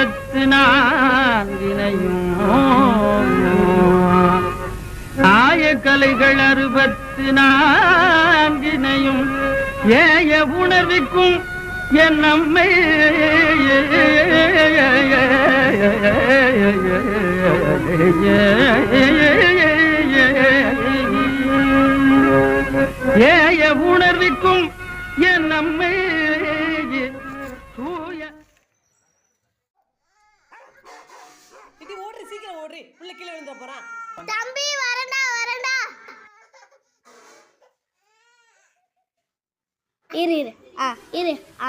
இருபத்து நான்கினையும் ஆயக்கலைகள் அறுபத்து நான்கினையும் ஏய உணர்விக்கும் என் நம்மை ஏய உணர்விக்கும் என் நம்மை சீக்கிரம் ஓடுறி. புள்ள கீழே விழுந்த போறான் தம்பி வரண்டா வரண்டா இரு இரு. ஆ இரு. ஆ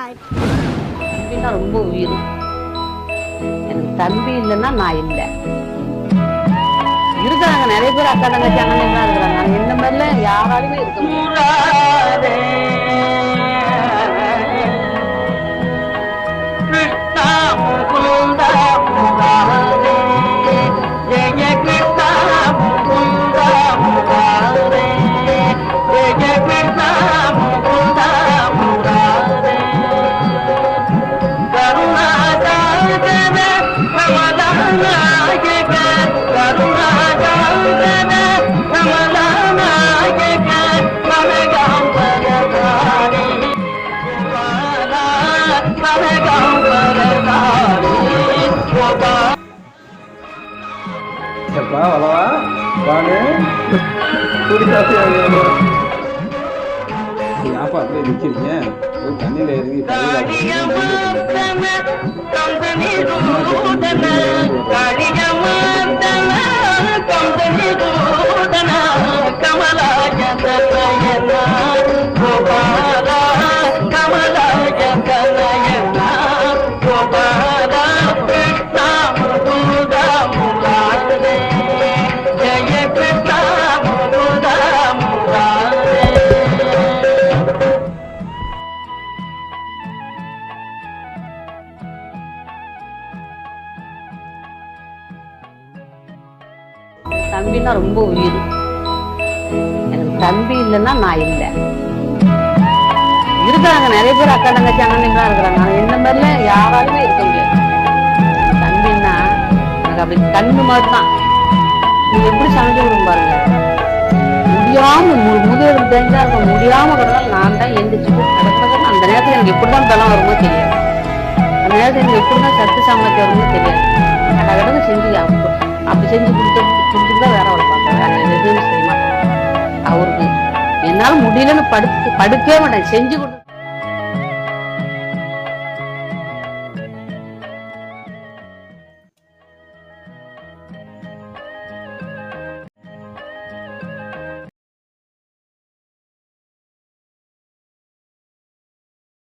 தம்பின்னா ரொம்ப உயிர். எனக்கு தம்பி இல்லைன்னா நான் இல்லை. இருக்கிறாங்க நிறைய பேர் அக்கா தங்கச்சி அண்ணன் இருக்கிறாங்க. என்ன மாதிரிலாம் யாராலுமே இருக்க முடியாது. எப்பா வளவா வாங்க ஏன்ப்பா அப்படியே நிற்கிறீங்க தண்ணியில் இறங்கி தம்பின்னா ரொம்ப உயிர். எனக்கு தம்பி இல்லைன்னா நான் இல்லை. இருக்கிறாங்க நிறைய பேர் அக்கா தங்கச்சி அண்ணன் இருக்கிறாங்க. ஆனால் என்ன மாதிரிலாம் யாராலுமே இருக்க முடியாது. தம்பின்னா எனக்கு அப்படி கண்ணு மாதிரி தான் நீங்க எப்படி சமைச்சு விடும் பாருங்க. முடியாம மு- முதுகெலும்பு தெரிஞ்சா இருக்க முடியாம கிடந்தால் நான் தான் எந்திரிச்சு கிடக்கிறது அந்த நேரத்துல எனக்கு எப்படிதான் பலம் வருமோ தெரியாது. அந்த நேரத்துல எனக்கு எப்படிதான் சத்து சமைக்க வருமோ தெரியாது. கடை செஞ்சு அப்படி செஞ்சு முடியலன்னு படுத்து படுக்கவே மாட்டேன். செஞ்சு கொடு